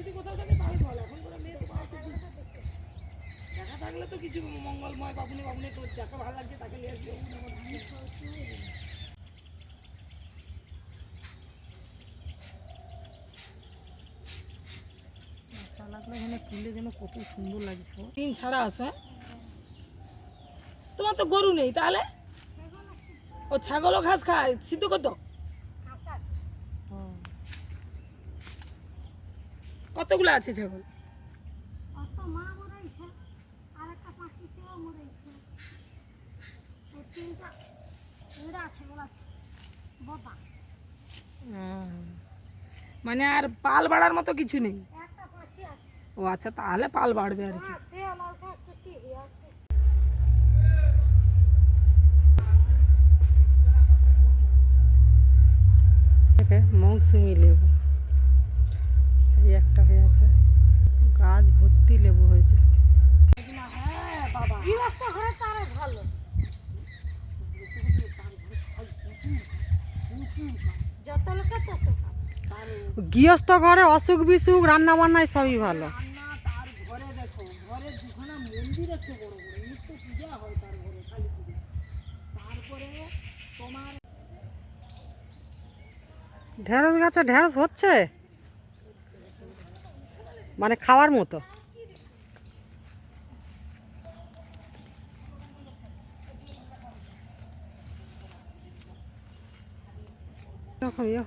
যদি কোথাও থাকে তাহলে বল। এখন করে মেয়ে তো বাবা দেখা থাকলে তো কিছু মঙ্গলময় বাবুনি বাবুনি তোর যাকে ভালো লাগছে তাকে নিয়ে আসবে। সালাদগুলো এখানে তুললে যেন কত সুন্দর লাগছে। তিন ছাড়া আছে হ্যাঁ? তোমার তো গরু নেই তাহলে? ও ছাগলও ঘাস খায় সিদ্ধ কত কতগুলো আছে ছাগল অত মা মরেছে আর একটা পাখি সেও মরেছে এই তিনটা এরা আছে ওরা আছে। বোবা মানে আর পাল বাড়ার মতো কিছু নেই? ও আচ্ছা তাহলে পাল বাড়বে আর কি। হ্যাঁ মৌসুমি লেবু এই একটা হয়ে আছে গাছ ভর্তি লেবু হয়েছে হ্যাঁ বাবা গৃহস্থ ঘরে তারা ভালো যত লোকে তত ভালো গৃহস্থ ঘরে অসুখ বিসুখ, রান্না বান্নায় সবই ভালো। ঢেঁড়স গাছে ঢেঁড়স হচ্ছে? মানে খাওয়ার মতো। ইয়ে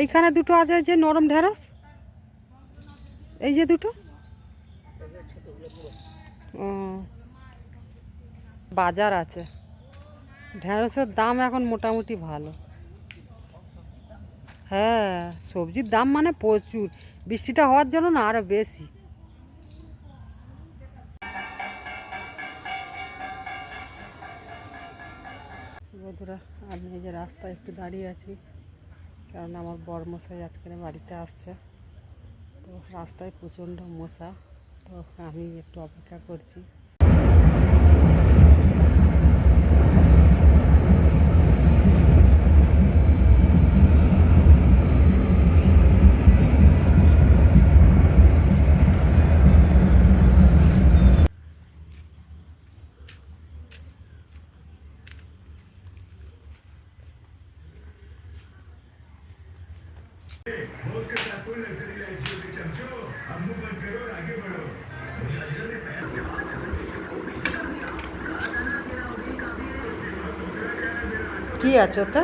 এইখানে দুটো আছে যে নরম ঢেঁড়স এই যে দুটো। ও বাজার আছে। ঢেঁড়সের দাম এখন মোটামুটি ভালো। হ্যাঁ সবজির দাম মানে প্রচুর। বৃষ্টিটা হওয়ার জন্য না আরও বেশি। বন্ধুরা, আমি এই যে রাস্তায় একটু দাঁড়িয়ে আছি, কারণ আমার বরমশাই আজকে বাড়িতে আসছে। তো রাস্তায় প্রচণ্ড মশা, তো আমি একটু অপেক্ষা করছি। কি আছে ওতে?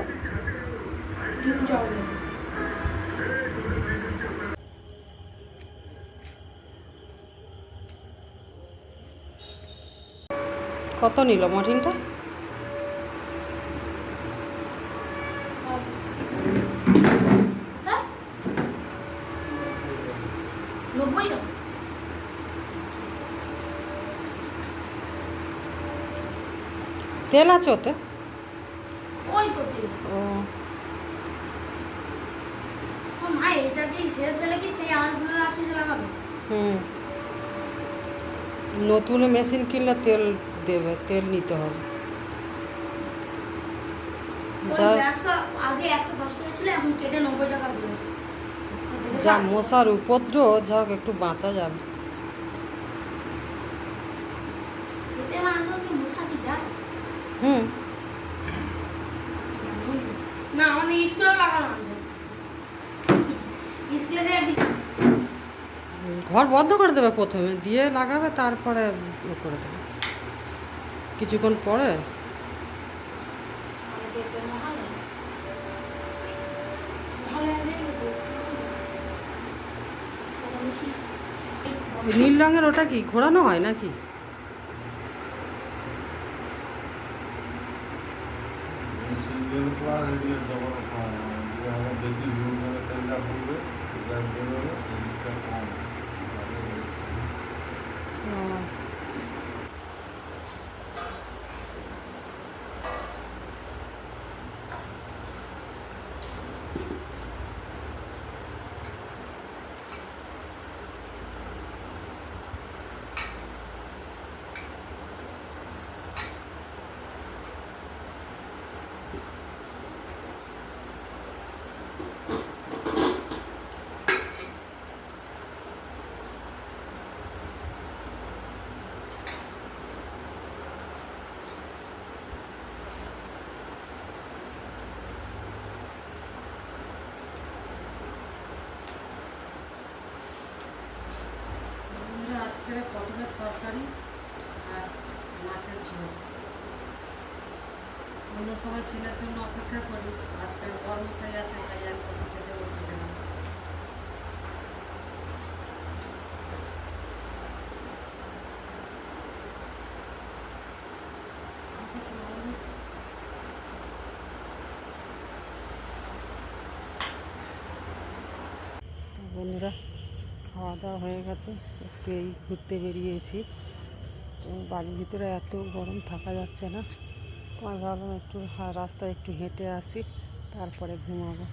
কত নিল মঠিনটা তেল আছে ওতে? ও। যে হুম। নতুন মেশিন কিনলে তেল দেবে তেল নিতে হবে। যা যা মশার উপদ্রব যাক একটু বাঁচা যাবে এতে আমার আগে কি মশা কি যায় হুম। না আমাদের স্কুলেও লাগানো আছে স্কুলে ঘর বন্ধ করে দেবে প্রথমে দিয়ে লাগাবে তারপরে করে দেবে। কিছুক্ষণ পরে? নীল রঙের ওটা কি ঘোরানো হয় নাকি? বেশি ভিউ করে তেলটা গ্যাস বেরোবে তেলটা কম। আজকে পটলের তরকারি আর মাছের ঝোল। অন্য সময় ছেলের জন্য অপেক্ষা করি, আজকে কর্মশাই আছে, তাই একসাথে খেতে বসে গেলাম। বন্ধুরা খাওয়া দাওয়া হয়ে গেছে। একটু এই ঘুরতে বেরিয়েছি। তো বাড়ির ভিতরে এত গরম থাকা যাচ্ছে না। তো আমি ভাবলাম একটু রাস্তায় একটু হেঁটে আসি, তারপরে ঘুমাবো।